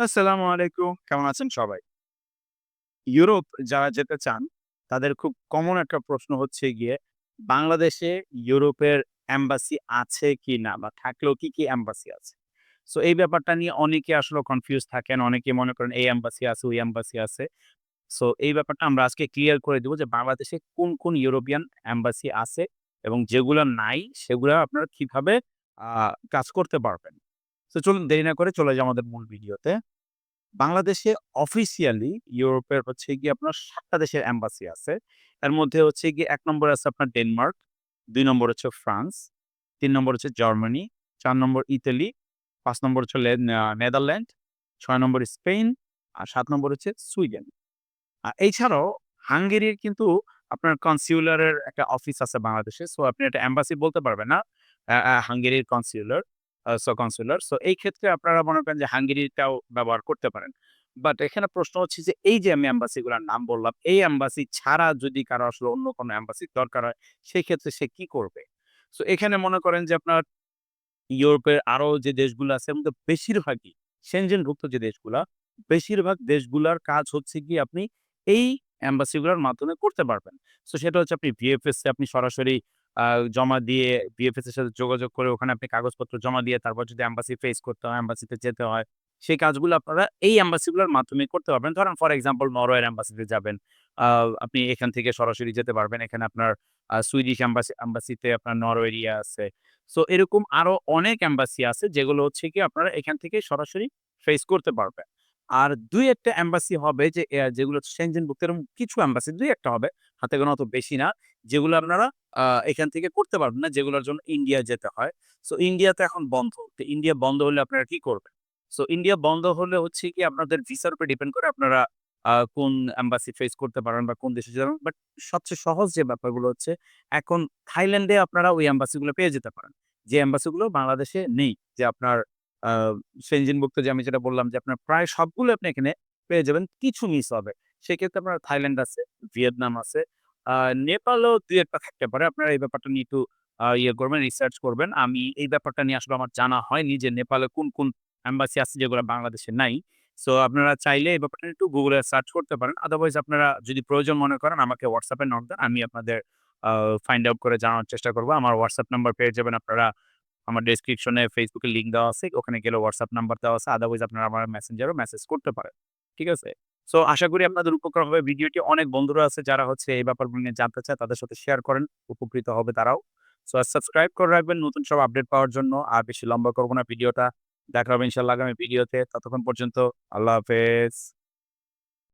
আসসালামু আলাইকুম। কেমন আছেন সবাই? ইউরোপ যারা যেতে চান, তাদের খুব কমন একটা প্রশ্ন হচ্ছে গিয়ে, বাংলাদেশে ইউরোপের এম্বাসি আছে কি না বা থাকলেও কি, কি এম্বাসি আছে? সো এই ব্যাপারটা নিয়ে অনেকে আসলে কনফিউজ থাকেন। অনেকে মনে করেন এই এম্বাসি আছে, ওই এম্বাসি আছে। সো এই ব্যাপারটা আমরা আজকে ক্লিয়ার করে দিব যে বাংলাদেশে কোন, কোন ইউরোপিয়ান এম্বাসি আছে এবং যেগুলা নাই সেগুলা আপনারা কীভাবে কাজ করতে পারবেন। সো চলুন দেরি না করে চলে যাই আমাদের মূল ভিডিওতে। বাংলাদেশে অফিসিয়ালি ইউরোপের হচ্ছে গিয়ে আপনার সাতটা দেশের এম্বাসি আছে। এর মধ্যে হচ্ছে গিয়ে এক নম্বর আছে আপনার ডেনমার্ক, দুই নম্বর হচ্ছে ফ্রান্স, তিন নম্বর হচ্ছে জার্মানি, চার নম্বর ইতালি, পাঁচ নম্বর হচ্ছে নেদারল্যান্ড, ছয় নম্বর স্পেন, আর সাত নম্বর হচ্ছে সুইডেন। আ এছাড়াও হাঙ্গেরির কিন্তু আপনার কনসিউলারের একটা অফিস আছে বাংলাদেশে। সো আপনি একটা এম্বাসি বলতে পারবেন না। হাঙ্গেরির কনসিউলার সো কনসিউলার। সো এই ক্ষেত্রে আপনারা মনে করেন যে হাঙ্গেরিটাও ব্যবহার করতে পারেন। বাট এখানে প্রশ্ন হচ্ছে যে এই যে আমি এম্বাসি গুলার নাম বললাম, এই এম্বাসি ছাড়া যদি কারও আসলে অন্য কোনো এম্বাসির দরকার হয়, সেই ক্ষেত্রে সে কি করবে? সো এখানে মনে করেন যে আপনার ইউরোপের আরও যে দেশগুলো আছে মধ্যে বেশিরভাগই সেনজেনভুক্ত যে দেশগুলা, বেশিরভাগ দেশগুলার কাজ হচ্ছে কি আপনি এই এম্বাসি গুলার মাধ্যমে করতে পারবেন। সো সেটা হচ্ছে আপনি ভিএফএস আপনি সরাসরি জমা দিয়ে ভিএফএস এর সাথে যোগাযোগ করে ওখানে আপনি কাগজপত্র জমা দিয়ে তারপর যদি এম্বাসি ফেস করতে হয়, এম্বাসিতে যেতে হয়, সেই কাজগুলো আপনারা এই এম্বাসি গুলার মাধ্যমে করতে পারবেন। ধরেন ফর এক্সাম্পল নরওয়ের এম্বাসিতে যাবেন। আপনি এখান থেকে সরাসরি যেতে পারবেন। এখানে আপনার সুইডিশ এম্বাসি এম্বাসিতে আপনার নরওয়ের ইয়ে আছে। সো এরকম আরও অনেক এম্বাসি আছে যেগুলো হচ্ছে কি আপনারা এখান থেকে সরাসরি ফেস করতে পারবেন। আর ২-১ টা এম্বাসি হবে যে যেগুলো সেনজেনভুক্ত এরকম কিছু এম্বাসি ২-১ টা হবে। হাতে গোনা অত বেশি না। যেগুলো আপনারা এখান থেকে করতে পারবেন না, যেগুলোর জন্য ইন্ডিয়া যেতে হয়। সো ইন্ডিয়া তো এখন বন্ধ। তো ইন্ডিয়া বন্ধ হলে আপনারা কি করবেন? সো ইন্ডিয়া বন্ধ হলে হচ্ছে কি আপনাদের ভিসার উপর ডিপেন্ড করে আপনারা কোন এম্বাসি ফেস করতে পারেন বা কোন দেশে যাবেন। বাট সবচেয়ে সহজ যে ব্যাপারগুলো হচ্ছে এখন থাইল্যান্ডে আপনারা ওই এম্বাসি গুলো পেয়ে যেতে পারেন। যে এম্বাসি গুলো বাংলাদেশে নেই। যে আপনার আ সেনজেনভুক্ত যে আমি যেটা বললাম যে আপনার প্রায় সবগুলো আপনি এখানে পেয়ে যাবেন। কিছু মিস হবে। সেক্ষেত্রে আপনার থাইল্যান্ড আছে, ভিয়েতনাম আছে। নেপালও ২-১ থাকতে পারে। আপনারা এই ব্যাপারটা নিয়ে একটু ইয়ে করবেন, রিসার্চ করবেন। আমি এই ব্যাপারটা নিয়ে আসলে আমার জানা হয়নি যে নেপালে কোন, কোন অ্যাম্বাসি আছে যেগুলো বাংলাদেশে নাই। সো আপনারা চাইলে এই ব্যাপারটা একটু গুগলে সার্চ করতে পারেন। আদারওয়াইজ আপনারা যদি প্রয়োজন মনে করেন আমাকে হোয়াটসঅ্যাপে নক দেন। আমি আপনাদের ফাইন্ড আউট করে জানানোর চেষ্টা করব আমার হোয়াটসঅ্যাপ নাম্বার পেয়ে যাবেন আপনারা আমার ডেসক্রিপশন এর লিঙ্ক দেওয়া আছে। ওখানে গেলে WhatsApp নাম্বার দেওয়া আছে। আদারওয়াইজ আপনারা আমার মেসেঞ্জারেও মেসেজ করতে পারেন। ঠিক আছে? সো আশা করি আপনাদের উপকার হবে। ভিডিওটি অনেক বন্ধুরা আছে যারা হচ্ছে এই ব্যাপারগুলো নিয়ে জানতে চায়, তাদের সাথে শেয়ার করেন। উপকৃত হবে তারাও। সো সাবস্ক্রাইব করে রাখবেন নতুন সব আপডেট পাওয়ার জন্য। আর বেশি লম্বা করব না ভিডিওটা। দেখা হবে ইনশাআল্লাহ আগামী ভিডিওতে। ততক্ষণ পর্যন্ত আল্লাহ হাফেজ।